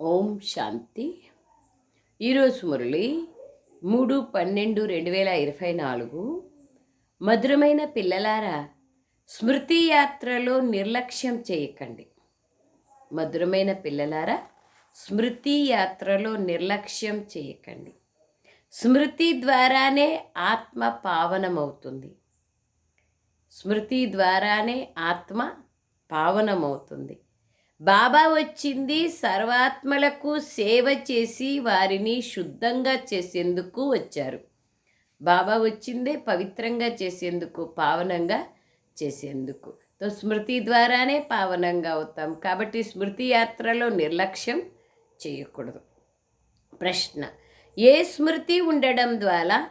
ఓం శాంతి. ఈరోజు మురళి మూడు పన్నెండు రెండు వేల ఇరవై నాలుగు మధురమైన పిల్లలారా స్మృతి యాత్రలో నిర్లక్ష్యం చేయకండి. మధురమైన పిల్లలారా స్మృతి యాత్రలో నిర్లక్ష్యం చేయకండి. స్మృతి ద్వారానే ఆత్మ పావనమవుతుంది. స్మృతి ద్వారానే ఆత్మ పావనమవుతుంది. బాబా వచ్చింది సర్వాత్మలకు సేవ చేసి వారిని శుద్ధంగా చేసేందుకు వచ్చారు. బాబా వచ్చిందే పవిత్రంగా చేసేందుకు పావనంగా చేసేందుకు. తో స్మృతి ద్వారానే పావనంగా అవుతాం. కాబట్టి స్మృతి యాత్రలో నిర్లక్ష్యం చేయకూడదు. ప్రశ్న ఏ స్మృతి ఉండడం ద్వారా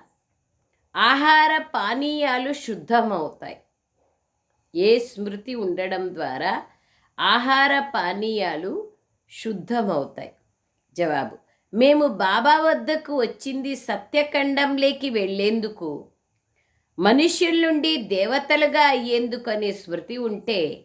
ఆహార పానీయాలు శుద్ధమవుతాయి? ఏ స్మృతి ఉండడం ద్వారా ఆహార పానీయాలు శుద్ధమవుతాయి. జవాబు మేము బాబా వద్దకు వచ్చింది సత్యఖండంలోకి వెళ్ళేందుకు. మనుష్యుల నుండి దేవతలుగా అయ్యేందుకు అనే స్మృతి ఉంటే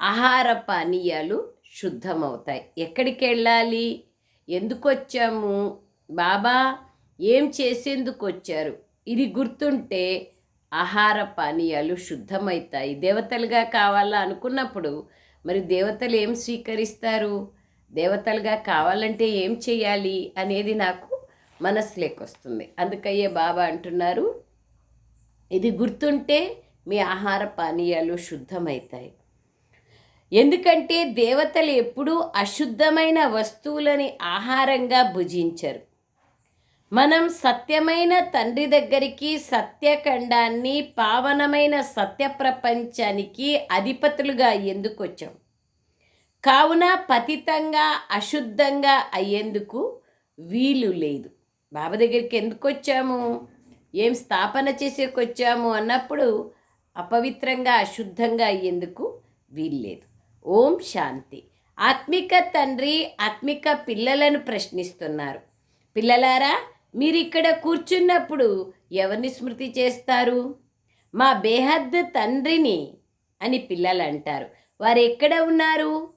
ఆహార పానీయాలు శుద్ధమవుతాయి. ఎక్కడికి వెళ్ళాలి? ఎందుకు వచ్చాము బాబా ఏం చేసేందుకు వచ్చారు? ఇది గుర్తుంటే ఆహార పానీయాలు శుద్ధమవుతాయి. దేవతలుగా కావాలా అనుకున్నప్పుడు మరి దేవతలు ఏం స్వీకరిస్తారు? దేవతలుగా కావాలంటే ఏం చేయాలి అనేది నాకు మనసులోకి వస్తుంది అందుకయ్యే బాబా అంటున్నారు ఇది గుర్తుంటే మీ ఆహార పానీయాలు శుద్ధమవుతాయి. ఎందుకంటే దేవతలు ఎప్పుడూ అశుద్ధమైన వస్తువులని ఆహారంగా భుజించరు. మనం సత్యమైన తండ్రి దగ్గరికి సత్యఖండాన్ని పావనమైన సత్య ప్రపంచానికి అధిపతులుగా ఎందుకు వచ్చాం కావున పతితంగా అశుద్ధంగా అయ్యేందుకు వీలు లేదు. బాబా దగ్గరికి ఎందుకు వచ్చాము ఏం స్థాపన చేసేకి వచ్చాము అన్నప్పుడు అపవిత్రంగా అశుద్ధంగా అయ్యేందుకు వీలు లేదు. ఓం శాంతి. ఆత్మిక తండ్రి ఆత్మిక పిల్లలను ప్రశ్నిస్తున్నారు. పిల్లలారా మీరు ఇక్కడ కూర్చున్నప్పుడు ఎవరిని స్మృతి చేస్తారు? మా బేహద్ తండ్రిని అని పిల్లలు అంటారు వారు ఎక్కడ ఉన్నారు?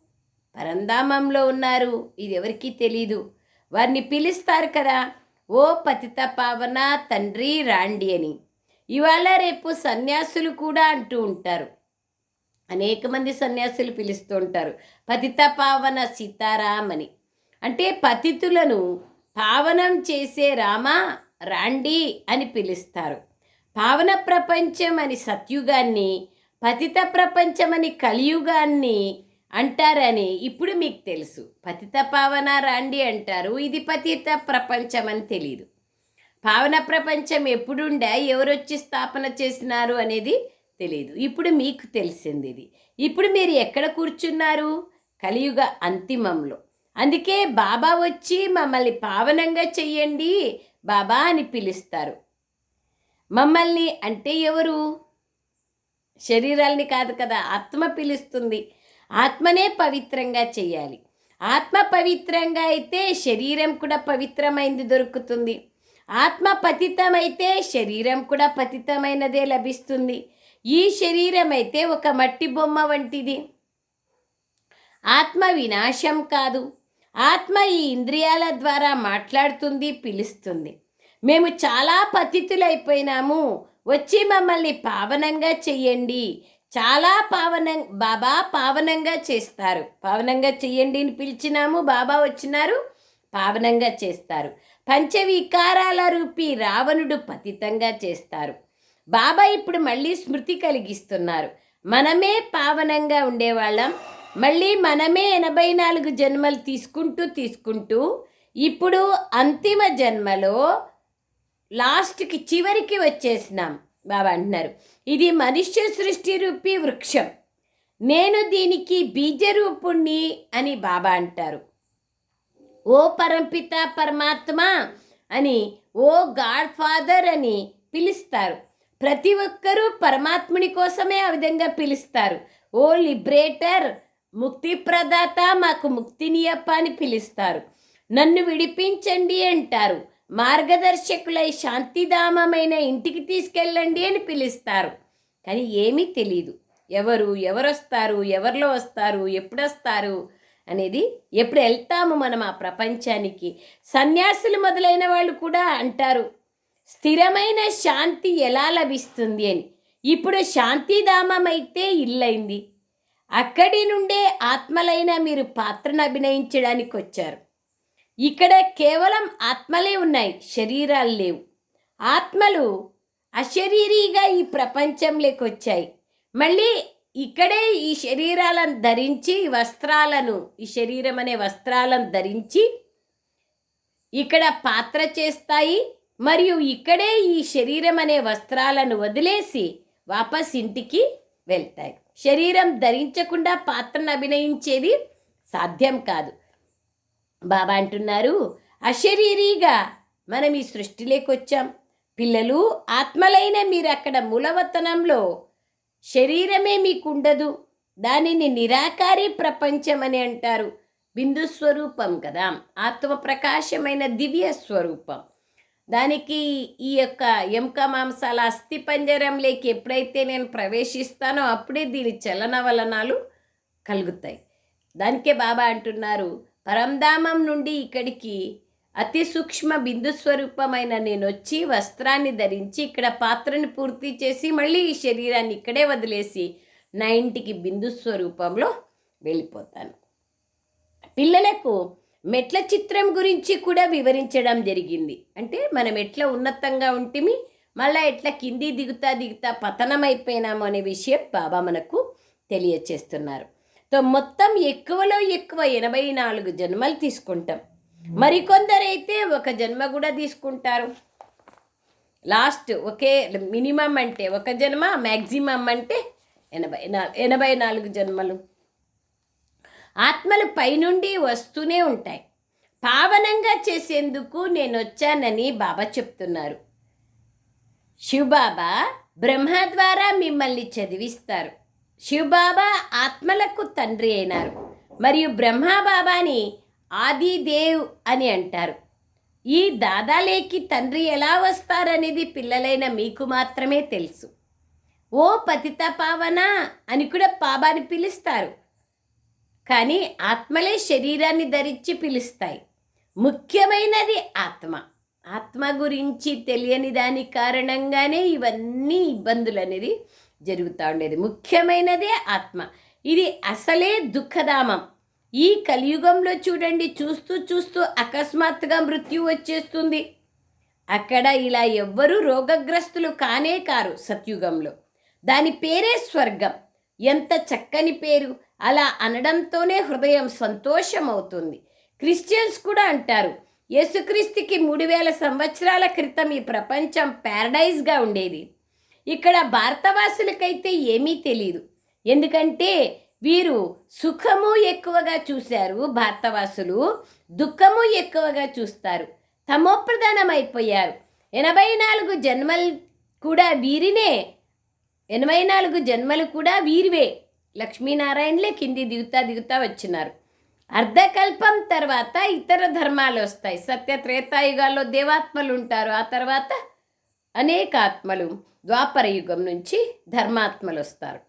పరంధామంలో ఉన్నారు. ఇది ఎవరికీ తెలీదు. వారిని పిలుస్తారు కదా ఓ పతిత పావన తండ్రి రాండి అని. ఇవాళ రేపు సన్యాసులు కూడా అంటూ ఉంటారు. అనేక మంది సన్యాసులు పిలుస్తూ ఉంటారు. పతిత పావన సీతారాం అని అంటే పతితులను పావనం చేసే రామా రాండి అని పిలుస్తారు. పావన ప్రపంచం అని సత్యుగాన్ని పతిత ప్రపంచం అని కలియుగాన్ని అంటారని ఇప్పుడు మీకు తెలుసు. పతిత పావన రాండి అంటారు. ఇది పతిత ప్రపంచం అని తెలియదు పావన ప్రపంచం ఎప్పుడుండే ఎవరొచ్చి స్థాపన చేసినారు అనేది తెలియదు ఇప్పుడు మీకు తెలిసింది ఇది. ఇప్పుడు మీరు ఎక్కడ కూర్చున్నారు? కలియుగ అంతిమంలో. అందుకే బాబా వచ్చి మమ్మల్ని పావనంగా చెయ్యండి బాబా అని పిలుస్తారు. మమ్మల్ని అంటే ఎవరు? శరీరాల్ని కాదు కదా ఆత్మ పిలుస్తుంది. ఆత్మనే పవిత్రంగా చేయాలి ఆత్మ పవిత్రంగా అయితే శరీరం కూడా పవిత్రమైంది దొరుకుతుంది. ఆత్మ పతితమైతే శరీరం కూడా పతితమైనదే లభిస్తుంది. ఈ శరీరం అయితే ఒక మట్టి బొమ్మ వంటిది. ఆత్మ వినాశం కాదు. ఆత్మ ఈ ఇంద్రియాల ద్వారా మాట్లాడుతుంది పిలుస్తుంది. మేము చాలా పతితులైపోయినాము. వచ్చి మమ్మల్ని పావనంగా చెయ్యండి. చాలా పావన బాబా పావనంగా చేస్తారు. పావనంగా చెయ్యండి అని పిలిచినాము బాబా వచ్చినారు పావనంగా చేస్తారు. పంచవికారాల రూపి రావణుడు పతితంగా చేస్తారు. బాబా ఇప్పుడు మళ్ళీ స్మృతి కలిగిస్తున్నారు. మనమే పావనంగా ఉండేవాళ్ళం. మళ్ళీ మనమే ఎనభై నాలుగు జన్మలు తీసుకుంటూ తీసుకుంటూ ఇప్పుడు అంతిమ జన్మలో లాస్ట్కి చివరికి వచ్చేసినాం బాబా అంటున్నారు. ఇది మనుష్య సృష్టి రూపీ వృక్షం. నేను దీనికి బీజరూపుణ్ణి అని బాబా అంటారు. ఓ పరంపిత పరమాత్మ అని ఓ గాడ్ ఫాదర్ అని పిలుస్తారు. ప్రతి ఒక్కరూ పరమాత్ముని కోసమే ఆ విధంగా పిలుస్తారు. ఓ లిబరేటర్ ముక్తి ప్రదాత మాకు ముక్తినియప్ప అని పిలుస్తారు. నన్ను విడిపించండి అంటారు. మార్గదర్శకులై శాంతిధామమైన ఇంటికి తీసుకెళ్ళండి అని పిలుస్తారు. కానీ ఏమీ తెలియదు ఎవరు ఎవరొస్తారు ఎవరిలో వస్తారు ఎప్పుడొస్తారు అనేది ఎప్పుడు వెళ్తాము మనం ఆ ప్రపంచానికి. సన్యాసులు మొదలైన వాళ్ళు కూడా అంటారు స్థిరమైన శాంతి ఎలా లభిస్తుంది అని. ఇప్పుడు శాంతిధామం అయితే ఇల్లైంది. అక్కడి నుండే ఆత్మలైన మీరు పాత్రను అభినయించడానికి వచ్చారు ఇక్కడ కేవలం ఆత్మలే ఉన్నాయి శరీరాలు లేవు. ఆత్మలు అశరీరీగా ఈ ప్రపంచంలోకి వచ్చాయి మళ్ళీ ఇక్కడే ఈ శరీరాలను ధరించి వస్త్రాలను ఈ శరీరం అనే వస్త్రాలను ధరించి ఇక్కడ పాత్ర చేస్తాయి. మరియు ఇక్కడే ఈ శరీరం అనే వస్త్రాలను వదిలేసి వాపస్ ఇంటికి వెళ్తాయి. శరీరం ధరించకుండా పాత్రను అభినయించేది సాధ్యం కాదు. బాబా అంటున్నారు అశరీరీగా మనం ఈ సృష్టిలోకి వచ్చాం. పిల్లలు ఆత్మలైన మీరు అక్కడ మూలవతనంలో శరీరమే మీకుండదు. దానిని నిరాకారి ప్రపంచం అని అంటారు. బిందు స్వరూపం కదా. ఆత్మ ప్రకాశమైన దివ్య స్వరూపం. దానికి ఈ యొక్క ఎముక మాంసాల అస్థిపంజరంలోకి ఎప్పుడైతే నేను ప్రవేశిస్తానో అప్పుడే దీని చలనవలనాలు కలుగుతాయి. దానికే బాబా అంటున్నారు పరంధామం నుండి ఇక్కడికి అతి సూక్ష్మ బిందు స్వరూపమైన నేను వచ్చి వస్త్రాన్ని ధరించి ఇక్కడ పాత్రని పూర్తి చేసి మళ్ళీ ఈ శరీరాన్ని ఇక్కడే వదిలేసి నా ఇంటికి బిందు స్వరూపంలో వెళ్ళిపోతాను. పిల్లలకు మెట్ల చిత్రం గురించి కూడా వివరించడం జరిగింది. అంటే మనం ఎట్లా ఉన్నతంగా ఉంటిమి మళ్ళీ ఎట్లా కింది దిగుతా దిగుతా పతనం అయిపోయినాము అనే విషయం బాబా మనకు తెలియచేస్తున్నారు. తో మొత్తం ఎక్కువలో ఎక్కువ ఎనభై నాలుగు జన్మలు తీసుకుంటాం. మరికొందరైతే ఒక జన్మ కూడా తీసుకుంటారు. లాస్ట్ ఒకే మినిమం అంటే ఒక జన్మ మ్యాక్సిమం అంటే ఎనభై నా ఎనభై నాలుగు జన్మలు. ఆత్మలు పైనుండి వస్తూనే ఉంటాయి. పావనంగా చేసేందుకు నేను వచ్చానని బాబా చెప్తున్నారు. శివబాబా బ్రహ్మ ద్వారా మిమ్మల్ని చదివిస్తారు. శివబాబా ఆత్మలకు తండ్రి అయినారు. మరియు బ్రహ్మబాబాని ఆదిదేవ్ అని అంటారు. ఈ దాదాలేకి తండ్రి ఎలా వస్తారనేది పిల్లలైన మీకు మాత్రమే తెలుసు. ఓ పతిత పావన అని కూడా బాబాని పిలుస్తారు. కానీ ఆత్మలే శరీరాన్ని ధరించి పిలుస్తాయి. ముఖ్యమైనది ఆత్మ. ఆత్మ గురించి తెలియని దాని కారణంగానే ఇవన్నీ ఇబ్బందులు అనేది జరుగుతూ ఉండేది. ముఖ్యమైనదే ఆత్మ. ఇది అసలే దుఃఖధామం. ఈ కలియుగంలో చూడండి చూస్తూ చూస్తూ అకస్మాత్తుగా మృత్యు వచ్చేస్తుంది. అక్కడ ఇలా ఎవ్వరూ రోగగ్రస్తులు కానే కారు సత్యుగంలో. దాని పేరే స్వర్గం. ఎంత చక్కని పేరు. అలా అనడంతోనే హృదయం సంతోషమవుతుంది. క్రిస్టియన్స్ కూడా అంటారు యేసుక్రీస్తుకి మూడు వేల సంవత్సరాల క్రితం ఈ ప్రపంచం ప్యారడైజ్గా ఉండేది. ఇక్కడ భారతవాసులకైతే ఏమీ తెలియదు ఎందుకంటే వీరు సుఖము ఎక్కువగా చూశారు భారతవాసులు దుఃఖము ఎక్కువగా చూస్తారు. తమోప్రధానమైపోయారు. ఎనభై నాలుగు జన్మలు కూడా వీరినే ఎనభై నాలుగు జన్మలు కూడా వీరివే. లక్ష్మీనారాయణలే కింది దిగుతా దిగుతా వచ్చినారు. అర్ధకల్పం తర్వాత ఇతర ధర్మాలు వస్తాయి. సత్య త్రేతాయుగాల్లో దేవాత్మలు ఉంటారు. ఆ తర్వాత అనేక ఆత్మలు ద్వాపర యుగం నుంచి ధర్మాత్మలు వస్తారు.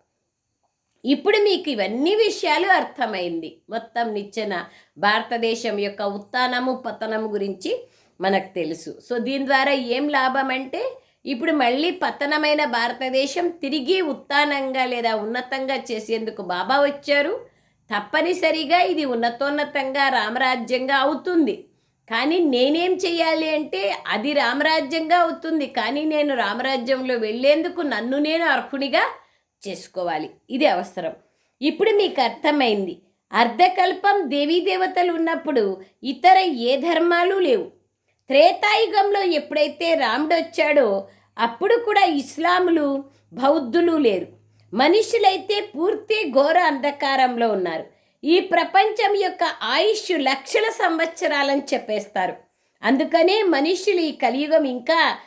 ఇప్పుడు మీకు ఇవన్నీ విషయాలు అర్థమైంది. మొత్తం నిచ్చెన భారతదేశం యొక్క ఉత్థానము పతనము గురించి మనకు తెలుసు. సో దీని ద్వారా ఏం లాభం అంటే ఇప్పుడు మళ్ళీ పతనమైన భారతదేశం తిరిగి ఉత్థానంగా లేదా ఉన్నతంగా చేసేందుకు బాబా వచ్చారు. తప్పనిసరిగా ఇది ఉన్నతోన్నతంగా రామరాజ్యంగా అవుతుంది. కానీ నేనేం చేయాలి అంటే అది రామరాజ్యంగా అవుతుంది. కానీ నేను రామరాజ్యంలో వెళ్ళేందుకు నన్ను నేను అర్హునిగా చేసుకోవాలి. ఇది అవసరం. ఇప్పుడు మీకు అర్థమైంది. అర్ధకల్పం దేవీ దేవతలు ఉన్నప్పుడు ఇతర ఏ ధర్మాలు లేవు. త్రేతాయుగంలో ఎప్పుడైతే రాముడు వచ్చాడో అప్పుడు కూడా ఇస్లాములు బౌద్ధులు లేరు. మనుషులైతే పూర్తి ఘోర అంధకారంలో ఉన్నారు. ఈ ప్రపంచం యొక్క ఆయుష్ లక్షల సంవత్సరాలని చెప్పేస్తారు. అందుకనే మనుషులు ఈ కలియుగం ఇంకా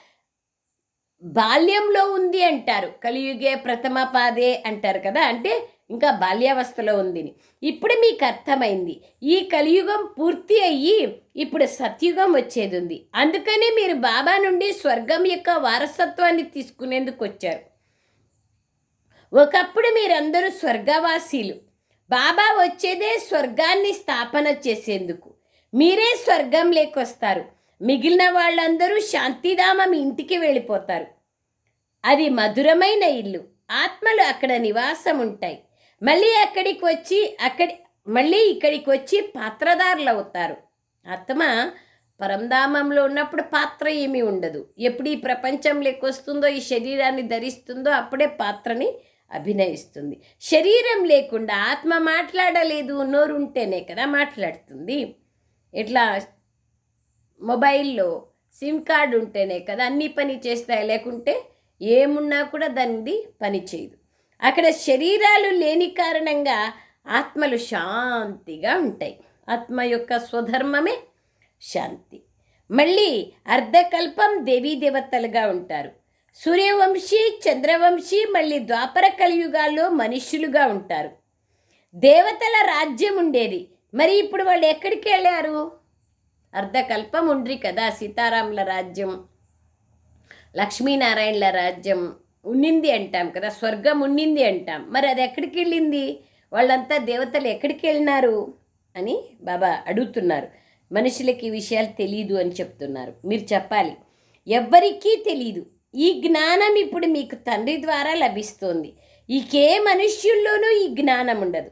బాల్యంలో ఉంది అంటారు. కలియుగే ప్రథమ పాదే అంటారు కదా. అంటే ఇంకా బాల్యావస్థలో ఉంది. ఇప్పుడు మీకు అర్థమైంది. ఈ కలియుగం పూర్తి అయ్యి ఇప్పుడు సత్యుగం వచ్చేది ఉంది అందుకనే మీరు బాబా నుండి స్వర్గం యొక్క వారసత్వాన్ని తీసుకునేందుకు వచ్చారు. ఒకప్పుడు మీరందరూ స్వర్గవాసీలు. బాబా వచ్చేదే స్వర్గాన్ని స్థాపన చేసేందుకు. మీరే స్వర్గం లేకొస్తారు. మిగిలిన వాళ్ళందరూ శాంతిధామం ఇంటికి వెళ్ళిపోతారు. అది మధురమైన ఇల్లు. ఆత్మలు అక్కడ నివాసం ఉంటాయి మళ్ళీ అక్కడికి వచ్చి అక్కడి మళ్ళీ ఇక్కడికి వచ్చి పాత్రదారులు అవుతారు. ఆత్మ పరంధామంలో ఉన్నప్పుడు పాత్ర ఏమీ ఉండదు. ఎప్పుడు ఈ ప్రపంచం వస్తుందో ఈ శరీరాన్ని ధరిస్తుందో అప్పుడే పాత్రని అభినయిస్తుంది. శరీరం లేకుండా ఆత్మ మాట్లాడలేదు నోరు ఉంటేనే కదా మాట్లాడుతుంది. ఇట్లా మొబైల్లో సిమ్ కార్డు ఉంటేనే కదా అన్ని పని చేస్తాయి. లేకుంటే ఏమున్నా కూడా దానిది పని చేయదు. అక్కడ శరీరాలు లేని కారణంగా ఆత్మలు శాంతిగా ఉంటాయి. ఆత్మ యొక్క స్వధర్మమే శాంతి. మళ్ళీ అర్ధకల్పం దేవీ దేవతలుగా ఉంటారు. సూర్యవంశీ చంద్రవంశీ మళ్ళీ ద్వాపర కలియుగాల్లో మనుష్యులుగా ఉంటారు. దేవతల రాజ్యం ఉండేది. మరి ఇప్పుడు వాళ్ళు ఎక్కడికి వెళ్ళారు? అర్ధకల్పం ఉండ్రి కదా సీతారాముల రాజ్యం లక్ష్మీనారాయణల రాజ్యం. ఉండింది అంటాం కదా స్వర్గం ఉండింది అంటాం. మరి అది ఎక్కడికి వెళ్ళింది? వాళ్ళంతా దేవతలు ఎక్కడికి వెళ్ళినారు? అని బాబా అడుగుతున్నారు. మనుషులకి ఈ విషయాలు తెలియదు అని చెప్తున్నారు. మీరు చెప్పాలి. ఎవ్వరికీ తెలియదు ఈ జ్ఞానం ఇప్పుడు మీకు తండ్రి ద్వారా లభిస్తోంది. ఈకే మనుష్యుల్లోనూ ఈ జ్ఞానం ఉండదు.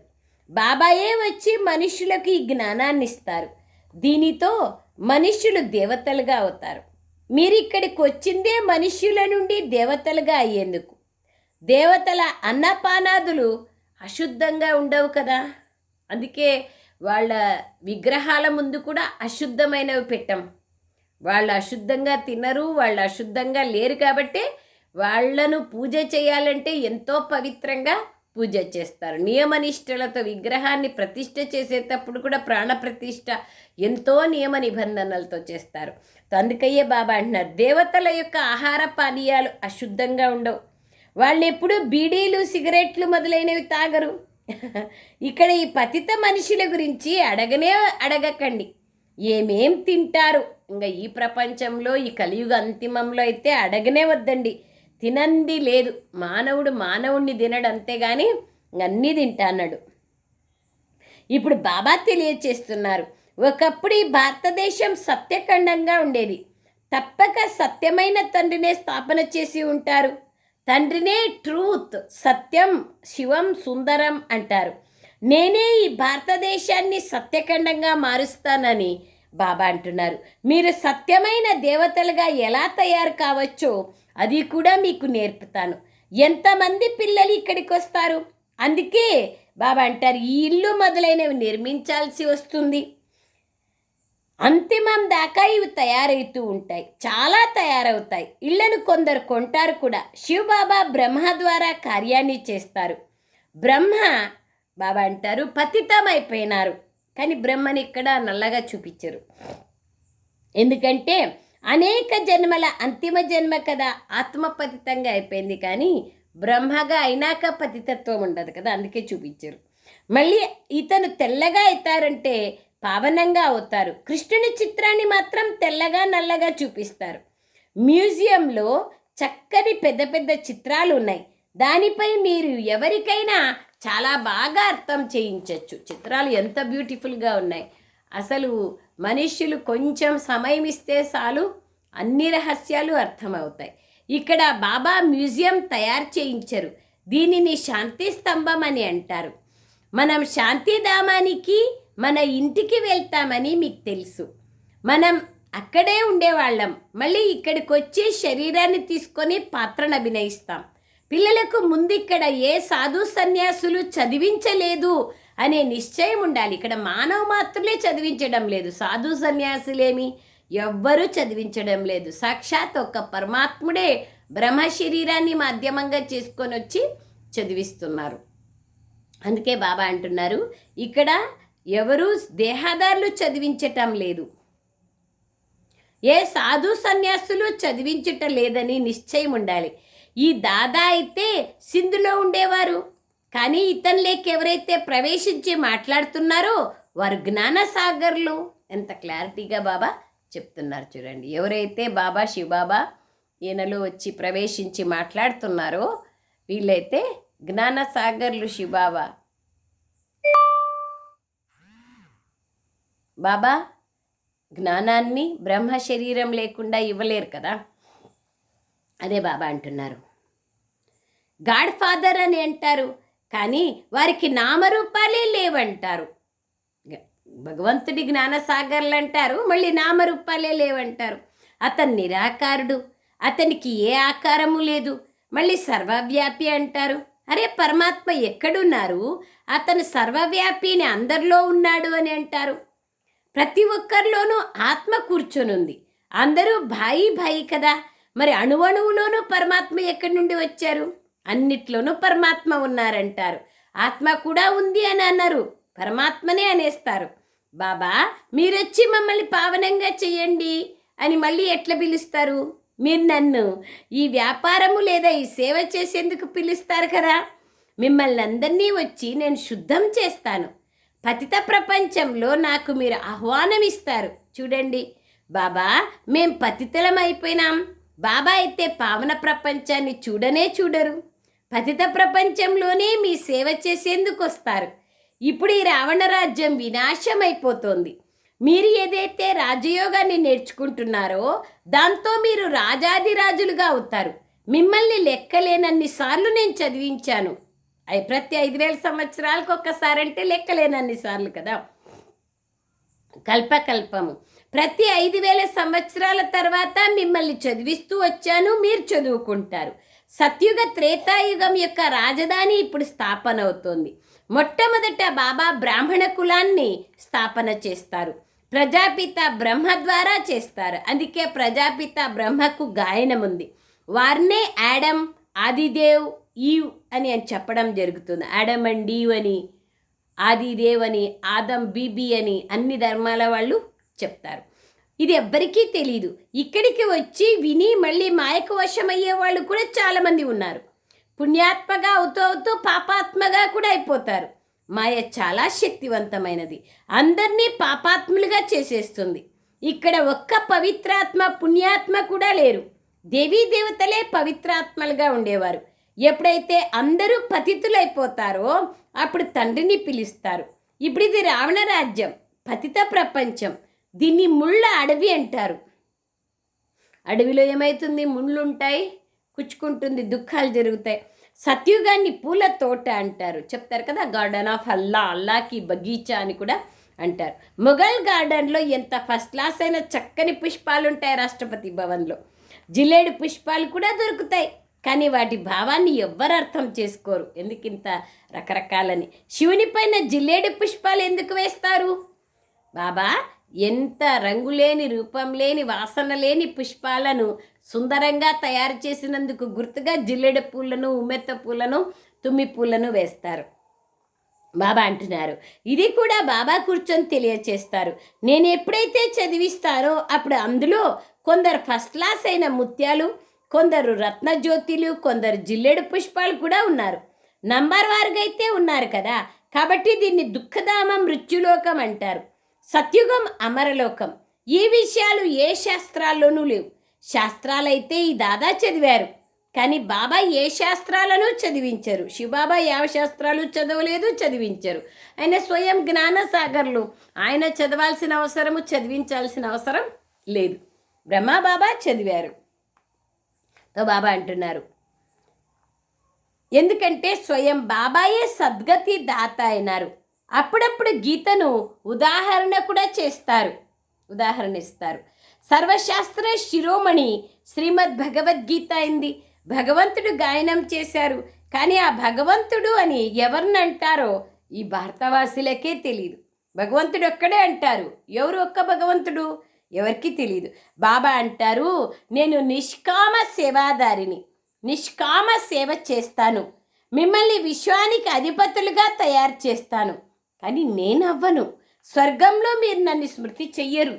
బాబాయే వచ్చి మనుషులకు ఈ జ్ఞానాన్ని ఇస్తారు. దీనితో మనుష్యులు దేవతలుగా అవుతారు. మీరు ఇక్కడికి వచ్చిందే మనుష్యుల నుండి దేవతలుగా అయ్యేందుకు. దేవతల అన్నపానాదులు అశుద్ధంగా ఉండవు కదా. అందుకే వాళ్ళ విగ్రహాల ముందు కూడా అశుద్ధమైనవి పెట్టం. వాళ్ళు అశుద్ధంగా తినరు వాళ్ళు అశుద్ధంగా లేరు కాబట్టి వాళ్ళను పూజ చేయాలంటే ఎంతో పవిత్రంగా పూజ చేస్తారు. నియమనిష్టలతో విగ్రహాన్ని ప్రతిష్ఠ చేసేటప్పుడు కూడా ప్రాణ ప్రతిష్ట ఎంతో నియమ నిబంధనలతో చేస్తారు. అందుకయ్యే బాబా అంటున్నారు. దేవతల యొక్క ఆహార పానీయాలు అశుద్ధంగా ఉండవు. వాళ్ళు ఎప్పుడు బీడీలు సిగరెట్లు మొదలైనవి తాగరు. ఇక్కడ ఈ పతిత మనుషుల గురించి అడగనే అడగకండి. ఏమేం తింటారు? ఇంకా ఈ ప్రపంచంలో ఈ కలియుగ అంతిమంలో అయితే అడగనే వద్దండి. తినంది లేదు. మానవుడు మానవుణ్ణి తినడు అంతేగాని అన్నీ తింటా అన్నాడు ఇప్పుడు బాబా తెలియచేస్తున్నారు. ఒకప్పుడు ఈ భారతదేశం సత్యఖండంగా ఉండేది. తప్పక సత్యమైన తండ్రినే స్థాపన చేసి ఉంటారు. తండ్రినే ట్రూత్ సత్యం శివం సుందరం అంటారు. నేనే ఈ భారతదేశాన్ని సత్యఖండంగా మారుస్తానని బాబా అంటున్నారు. మీరు సత్యమైన దేవతలుగా ఎలా తయారు కావచ్చో అది కూడా మీకు నేర్పుతాను. ఎంతమంది పిల్లలు ఇక్కడికి వస్తారు అందుకే బాబా అంటారు ఈ ఇల్లు మొదలైనవి నిర్మించాల్సి వస్తుంది. అంతిమం దాకా ఇవి తయారవుతూ ఉంటాయి. చాలా తయారవుతాయి. ఇళ్ళను కొందరు కొంటారు కూడా. శివబాబా బ్రహ్మ ద్వారా కార్యాన్ని చేస్తారు. బ్రహ్మ బాబా అంటారు పతితమైపోయినారు. కానీ బ్రహ్మని ఇక్కడ నల్లగా చూపించరు. ఎందుకంటే అనేక జన్మల అంతిమ జన్మ కదా ఆత్మపతితంగా అయిపోయింది. కానీ బ్రహ్మగా అయినాక పతితత్వం ఉండదు కదా అందుకే చూపించారు. మళ్ళీ ఇతను తెల్లగా అవుతారంటే పావనంగా అవుతారు. కృష్ణుని చిత్రాన్ని మాత్రం తెల్లగా నల్లగా చూపిస్తారు. మ్యూజియంలో చక్కని పెద్ద పెద్ద చిత్రాలు ఉన్నాయి దానిపై మీరు ఎవరికైనా చాలా బాగా అర్థం చేయించవచ్చు చిత్రాలు ఎంత బ్యూటిఫుల్గా ఉన్నాయి. అసలు మనుష్యులు కొంచెం సమయం ఇస్తే చాలు అన్ని రహస్యాలు అర్థమవుతాయి. ఇక్కడ బాబా మ్యూజియం తయారు చేయించరు. దీనిని శాంతి స్తంభం అని అంటారు. మనం శాంతిధామానికి మన ఇంటికి వెళ్తామని మీకు తెలుసు. మనం అక్కడే ఉండేవాళ్ళం. మళ్ళీ ఇక్కడికి వచ్చి శరీరాన్ని తీసుకొని పాత్రను అభినయిస్తాం. పిల్లలకు ముందు ఇక్కడ ఏ సాధు సన్యాసులు చదివించలేదు అనే నిశ్చయం ఉండాలి. ఇక్కడ మానవ మాత్రమే చదివించడం లేదు. సాధు సన్యాసులేమి ఎవ్వరూ చదివించడం లేదు. సాక్షాత్ ఒక పరమాత్ముడే బ్రహ్మ శరీరాన్ని మాధ్యమంగా చేసుకొని వచ్చి చదివిస్తున్నారు. అందుకే బాబా అంటున్నారు ఇక్కడ ఎవరూ దేహాదారులు చదివించటం లేదు. ఏ సాధు సన్యాసులు చదివించటం లేదని నిశ్చయం ఉండాలి. ఈ దాదా అయితే సింధులో ఉండేవారు. కానీ ఇతనిలోకి ఎవరైతే ప్రవేశించి మాట్లాడుతున్నారో వారు జ్ఞానసాగర్లు. ఎంత క్లారిటీగా బాబా చెప్తున్నారు చూడండి. ఎవరైతే బాబా శివబాబా ఈయనలో వచ్చి ప్రవేశించి మాట్లాడుతున్నారో వీళ్ళైతే జ్ఞానసాగర్లు శివబాబా బాబా జ్ఞానాన్ని బ్రహ్మ శరీరం లేకుండా ఇవ్వలేరు కదా? అదే బాబా అంటున్నారు. గాడ్ ఫాదర్ అని అంటారు కానీ వారికి నామరూపాలే లేవంటారు. భగవంతుడి జ్ఞానసాగర్లు అంటారు మళ్ళీ నామరూపాలే లేవంటారు. అతను నిరాకారుడు అతనికి ఏ ఆకారము లేదు మళ్ళీ సర్వవ్యాపి అంటారు. అరే పరమాత్మ ఎక్కడున్నారు? అతను సర్వవ్యాపిని అందరిలో ఉన్నాడు అని అంటారు. ప్రతి ఒక్కరిలోనూ ఆత్మ కూర్చొనుంది. అందరూ భాయి భాయి కదా. మరి అణువణువులోనూ పరమాత్మ ఎక్కడి నుండి వచ్చారు? అన్నిట్లోనూ పరమాత్మ ఉన్నారంటారు. ఆత్మ కూడా ఉంది అని అన్నారు. పరమాత్మనే అనేస్తారు. బాబా మీరొచ్చి మమ్మల్ని పావనంగా చెయ్యండి అని మళ్ళీ ఎట్లా పిలుస్తారు? మీరు నన్ను ఈ వ్యాపారము లేదా ఈ సేవ చేసేందుకు పిలుస్తారు కదా. మిమ్మల్ని అందరినీ వచ్చి నేను శుద్ధం చేస్తాను. పతిత ప్రపంచంలో నాకు మీరు ఆహ్వానం ఇస్తారు చూడండి. బాబా మేం పతితలం అయిపోయినాం. బాబా అయితే పావన ప్రపంచాన్ని చూడనే చూడరు. పతిత ప్రపంచంలోనే మీ సేవ చేసేందుకు వస్తారు. ఇప్పుడు ఈ రావణ రాజ్యం వినాశం అయిపోతోంది మీరు ఏదైతే రాజయోగాన్ని నేర్చుకుంటున్నారో దాంతో మీరు రాజాదిరాజులుగా అవుతారు. మిమ్మల్ని లెక్కలేనన్ని సార్లు నేను చదివించాను. ప్రతి ఐదు వేల సంవత్సరాలకు ఒక్కసారి అంటే లెక్కలేనన్ని సార్లు కదా. కల్పకల్పము. ప్రతి ఐదు వేల సంవత్సరాల తర్వాత మిమ్మల్ని చదివిస్తూ వచ్చాను మీరు చదువుకుంటారు. సత్యుగ త్రేతాయుగం యొక్క రాజధాని ఇప్పుడు స్థాపన అవుతోంది. మొట్టమొదట బాబా బ్రాహ్మణ కులాన్ని స్థాపన చేస్తారు. ప్రజాపిత బ్రహ్మ ద్వారా చేస్తారు. అందుకే ప్రజాపిత బ్రహ్మకు గాయనం ఉంది వారినే యాడమ్ ఆదిదేవ్ ఈవ్ అని అని చెప్పడం జరుగుతుంది. ఆడమ్ అండ్ ఈవ్ అని ఆదిదేవ్ అని ఆదం బీబీ అని అన్ని ధర్మాల వాళ్ళు చెప్తారు. ఇది ఎవ్వరికీ తెలియదు ఇక్కడికి వచ్చి విని మళ్ళీ మాయకు వశమయ్యే వాళ్ళు కూడా చాలామంది ఉన్నారు. పుణ్యాత్మగా అవుతూ అవుతూ పాపాత్మగా కూడా అయిపోతారు. మాయ చాలా శక్తివంతమైనది. అందరినీ పాపాత్ములుగా చేసేస్తుంది. ఇక్కడ ఒక్క పవిత్రాత్మ పుణ్యాత్మ కూడా లేరు. దేవీ దేవతలే పవిత్రాత్మలుగా ఉండేవారు. ఎప్పుడైతే అందరూ పతితులైపోతారో అప్పుడు తండ్రిని పిలుస్తారు. ఇప్పుడు ఇది రావణ రాజ్యం పతిత ప్రపంచం. దీన్ని ముళ్ళ అడవి అంటారు. అడవిలో ఏమవుతుంది ముళ్ళు ఉంటాయి కుచ్చుకుంటుంది దుఃఖాలు జరుగుతాయి. సత్యుగాన్ని పూల తోట అంటారు. చెప్తారు కదా గార్డెన్ ఆఫ్ అల్లా అల్లాకి బగీచా అని కూడా అంటారు. మొఘల్ గార్డెన్లో ఎంత ఫస్ట్ క్లాస్ అయిన చక్కని పుష్పాలు ఉంటాయి రాష్ట్రపతి భవన్లో. జిల్లేడు పుష్పాలు కూడా దొరుకుతాయి. కానీ వాటి భావాన్ని ఎవ్వరు అర్థం చేసుకోరు. ఎందుకు ఇంత రకరకాలని? శివుని పైన జిల్లేడు పుష్పాలు ఎందుకు వేస్తారు? బాబా ఎంత రంగులేని రూపం లేని వాసన లేని పుష్పాలను సుందరంగా తయారు చేసినందుకు గుర్తుగా జిల్లెడ పూలను ఉమ్మెత్త పూలను తుమ్మి పూలను వేస్తారు. బాబా అంటున్నారు ఇది కూడా బాబా కూర్చొని తెలియచేస్తారు. నేను ఎప్పుడైతే చదివిస్తారో అప్పుడు అందులో కొందరు ఫస్ట్ క్లాస్ అయిన ముత్యాలు కొందరు రత్నజ్యోతిలు కొందరు జిల్లెడు పుష్పాలు కూడా ఉన్నారు. నంబర్ వారుగా అయితే ఉన్నారు కదా. కాబట్టి దీన్ని దుఃఖధామ మృత్యులోకం అంటారు. సత్యుగం అమరలోకం. ఈ విషయాలు ఏ శాస్త్రాల్లోనూ లేవు. శాస్త్రాలైతే ఈ దాదా చదివారు. కానీ బాబా ఏ శాస్త్రాలను చదివించరు. శివబాబా యావ శాస్త్రాలు చదవలేదు చదివించరు. ఆయన స్వయం జ్ఞాన సాగర్లు ఆయన చదవాల్సిన అవసరము చదివించాల్సిన అవసరం లేదు. బ్రహ్మబాబా చదివారు. బాబా అంటున్నారు. ఎందుకంటే స్వయం బాబాయే సద్గతి దాత అయినారు. అప్పుడప్పుడు గీతను ఉదాహరణ కూడా చేస్తారు. ఉదాహరణ ఇస్తారు. సర్వశాస్త్ర శిరోమణి శ్రీమద్ భగవద్గీత అయింది. భగవంతుడు గాయనం చేశారు. కానీ ఆ భగవంతుడు అని ఎవరిని అంటారో ఈ భారతవాసులకే తెలియదు భగవంతుడు ఒక్కడే అంటారు. ఎవరు ఒక్క భగవంతుడు? ఎవరికి తెలియదు బాబా అంటారు నేను నిష్కామ సేవాదారిని నిష్కామ సేవ చేస్తాను. మిమ్మల్ని విశ్వానికి అధిపతులుగా తయారు చేస్తాను. కానీ నేను అవ్వను స్వర్గంలో మీరు నన్ను స్మృతి చెయ్యరు.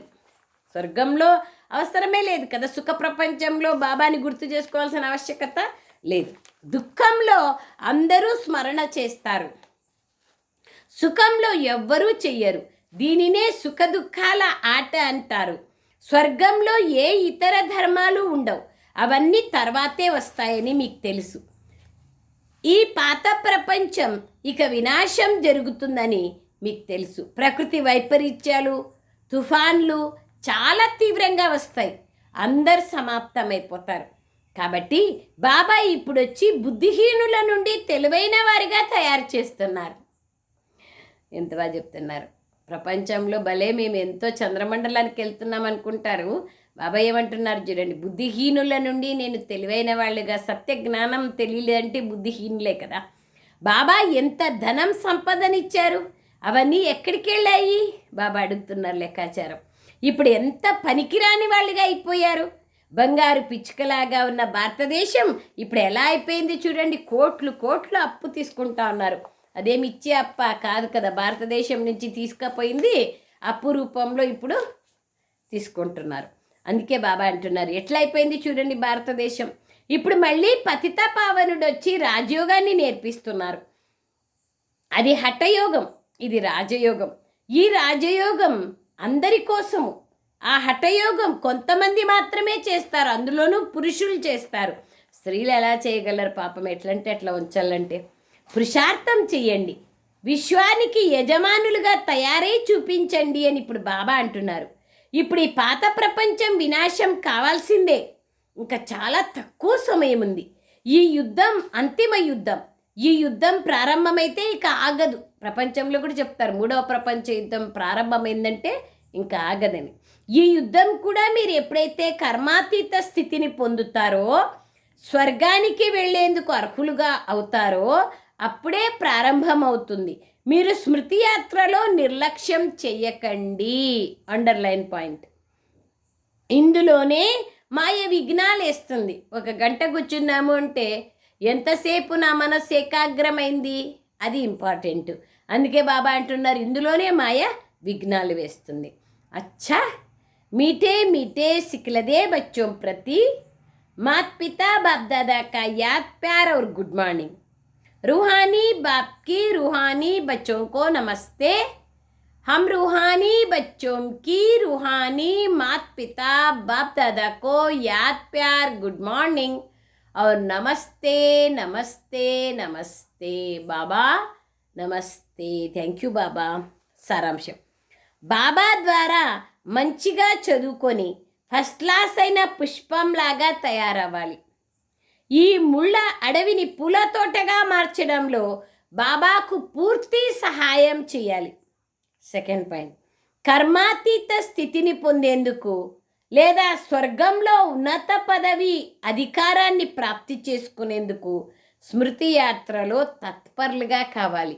స్వర్గంలో అవసరమే లేదు కదా. సుఖ ప్రపంచంలో బాబాని గుర్తు చేసుకోవాల్సిన ఆవశ్యకత లేదు. దుఃఖంలో అందరూ స్మరణ చేస్తారు. సుఖంలో ఎవ్వరూ చెయ్యరు. దీనినే సుఖ దుఃఖాల ఆట అంటారు. స్వర్గంలో ఏ ఇతర ధర్మాలు ఉండవు. అవన్నీ తర్వాతే వస్తాయని మీకు తెలుసు. ఈ పాత ప్రపంచం ఇక వినాశం జరుగుతుందని మీకు తెలుసు. ప్రకృతి వైపరీత్యాలు తుఫాన్లు చాలా తీవ్రంగా వస్తాయి. అందరు సమాప్తమైపోతారు. కాబట్టి బాబా ఇప్పుడు వచ్చి బుద్ధిహీనుల నుండి తెలివైన వారిగా తయారు చేస్తున్నారు. ఎంత బాగా చెప్తున్నారు. ప్రపంచంలో భలే మేము ఎంతో చంద్రమండలానికి వెళ్తున్నాం అనుకుంటారు. బాబా ఏమంటున్నారు చూడండి బుద్ధిహీనుల నుండి నేను తెలివైన వాళ్ళుగా సత్య జ్ఞానం తెలియలేదంటే బుద్ధిహీనులే కదా. బాబా ఎంత ధనం సంపదనిచ్చారు? అవన్నీ ఎక్కడికి వెళ్ళాయి? బాబా అడుగుతున్నారు లెక్కాచారం. ఇప్పుడు ఎంత పనికిరాని వాళ్ళుగా అయిపోయారు? బంగారు పిచ్చుకలాగా ఉన్న భారతదేశం ఇప్పుడు ఎలా అయిపోయింది చూడండి కోట్లు కోట్లు అప్పు తీసుకుంటా ఉన్నారు. అదేమి ఇచ్చే అప్ప? కాదు కదా భారతదేశం నుంచి తీసుకుపోయింది. అప్పు రూపంలో ఇప్పుడు తీసుకుంటున్నారు. అందుకే బాబా అంటున్నారు ఎట్లా అయిపోయింది చూడండి భారతదేశం. ఇప్పుడు మళ్ళీ పతిత పావనుడు వచ్చి రాజయోగాన్ని నేర్పిస్తున్నారు. అది హఠయోగం ఇది రాజయోగం. ఈ రాజయోగం అందరి కోసము. ఆ హఠయోగం కొంతమంది మాత్రమే చేస్తారు అందులోనూ పురుషులు చేస్తారు. స్త్రీలు ఎలా చేయగలరు పాపం? ఎట్లంటే ఎట్లా ఉంచాలంటే. పురుషార్థం చెయ్యండి. విశ్వానికి యజమానులుగా తయారై చూపించండి అని ఇప్పుడు బాబా అంటున్నారు. ఇప్పుడు ఈ పాత ప్రపంచం వినాశం కావాల్సిందే. ఇంకా చాలా తక్కువ సమయం ఉంది ఈ యుద్ధం అంతిమ యుద్ధం. ఈ యుద్ధం ప్రారంభమైతే ఇక ఆగదు. ప్రపంచంలో కూడా చెప్తారు మూడవ ప్రపంచ యుద్ధం ప్రారంభమైందంటే ఇంకా ఆగదని. ఈ యుద్ధం కూడా మీరు ఎప్పుడైతే కర్మాతీత స్థితిని పొందుతారో స్వర్గానికి వెళ్ళేందుకు అర్హులుగా అవుతారో అప్పుడే ప్రారంభమవుతుంది. మీరు స్మృతి యాత్రలో నిర్లక్ష్యం చెయ్యకండి. Underline point. ఇందులోనే మాయ విఘ్నాలు వేస్తుంది ఒక గంట కూర్చున్నాము అంటే ఎంతసేపు నా మనస్సు ఏకాగ్రమైంది? అది ఇంపార్టెంట్. అందుకే బాబా అంటున్నారు ఇందులోనే మాయ విఘ్నాలు వేస్తుంది. అచ్చా! మీటే మీటే సిక్లదే బచ్చోం ప్రతి. మాత్ పితా బాప్ దాదా ప్యార్ అవర్ గుడ్ మార్నింగ్. रूहानी बाप की रूहानी बच्चों को नमस्ते हम रूहानी बच्चों की रूहानी मात पिता बाप दादा को याद प्यार गुड मॉर्निंग और नमस्ते नमस्ते नमस्ते बाबा నమస్తే థ్యాంక్ యూ బాబా సారాంశం బాబా ద్వారా మంచిగా చదువుకొని ఫస్ట్ క్లాస్ అయిన పుష్పంలాగా తయారవ్వాలి ఈ ముళ్ళ అడవిని పూల తోటగా మార్చడంలో బాబాకు పూర్తి సహాయం చేయాలి. Second point. కర్మాతీత స్థితిని పొందేందుకు లేదా స్వర్గంలో ఉన్నత పదవి అధికారాన్ని ప్రాప్తి చేసుకునేందుకు స్మృతి యాత్రలో తత్పరులుగా కావాలి.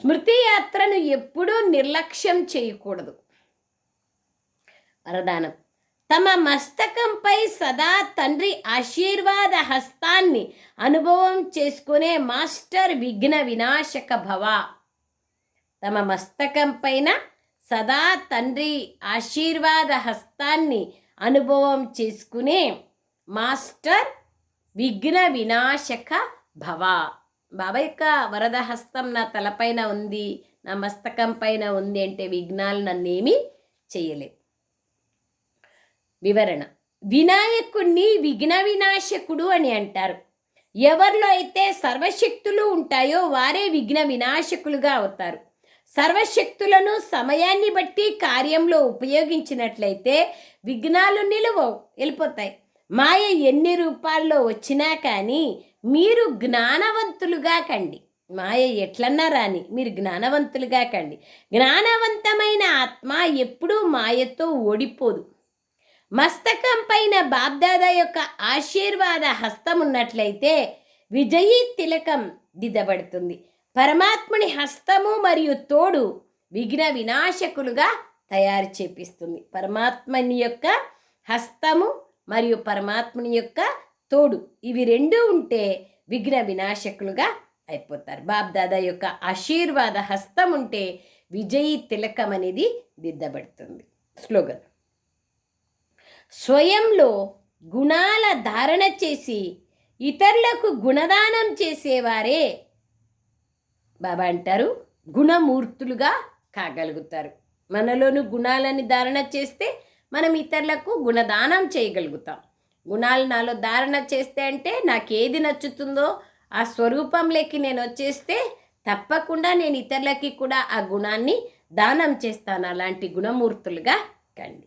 స్మృతి యాత్రను ఎప్పుడూ నిర్లక్ష్యం చేయకూడదు. వరదానం. తమ మస్తకంపై సదా తండ్రి ఆశీర్వాద హస్తాన్ని అనుభవం చేసుకునే మాస్టర్ విఘ్న వినాశక భవ. తమ మస్తకం పైన సదా తండ్రి ఆశీర్వాద హస్తాన్ని అనుభవం చేసుకునే మాస్టర్ విఘ్న వినాశక భవ. బాబా యొక్క వరద హస్తం నా తలపైన ఉంది నా మస్తకం పైన ఉంది అంటే విఘ్నాలు నన్నేమీ చేయలేవు వివరణ. వినాయకుణ్ణి విఘ్న వినాశకుడు అని అంటారు. ఎవరిలో అయితే సర్వశక్తులు ఉంటాయో వారే విఘ్న వినాశకులుగా అవుతారు. సర్వశక్తులను సమయాన్ని బట్టి కార్యంలో ఉపయోగించినట్లయితే విఘ్నాలు నిలువవు వెళ్ళిపోతాయి. మాయ ఎన్ని రూపాల్లో వచ్చినా కానీ మీరు జ్ఞానవంతులుగా కండి. మాయ ఎట్లన్నా రాని మీరు జ్ఞానవంతులుగా కండి. జ్ఞానవంతమైన ఆత్మ ఎప్పుడూ మాయతో ఓడిపోదు. మస్తకం పైన బాబ్దాదా యొక్క ఆశీర్వాద హస్తం ఉన్నట్లయితే విజయీ తిలకం దిద్దబడుతుంది. పరమాత్ముని హస్తము మరియు తోడు విఘ్న వినాశకులుగా తయారు చేపిస్తుంది. పరమాత్మని యొక్క హస్తము మరియు పరమాత్ముని యొక్క తోడు ఇవి రెండు ఉంటే విఘ్న వినాశకులుగా అయిపోతారు. బాబ్దాదా యొక్క ఆశీర్వాద హస్తం ఉంటే విజయీ తిలకం అనేది దిద్దబడుతుంది. స్లోగన్ స్వయంలో గుణాల ధారణ చేసి ఇతరులకు గుణదానం చేసేవారే. బాబా అంటారు గుణమూర్తులుగా కాగలుగుతారు. మనలోని గుణాలని ధారణ చేస్తే మనం ఇతరులకు గుణదానం చేయగలుగుతాం. గుణాలు నాలో ధారణ చేస్తే అంటే నాకు ఏది నచ్చుతుందో ఆ స్వరూపంలోకి నేను వచ్చేస్తే తప్పకుండా నేను ఇతరులకి కూడా ఆ గుణాన్ని దానం చేస్తాను. అలాంటి గుణమూర్తులుగా కండి.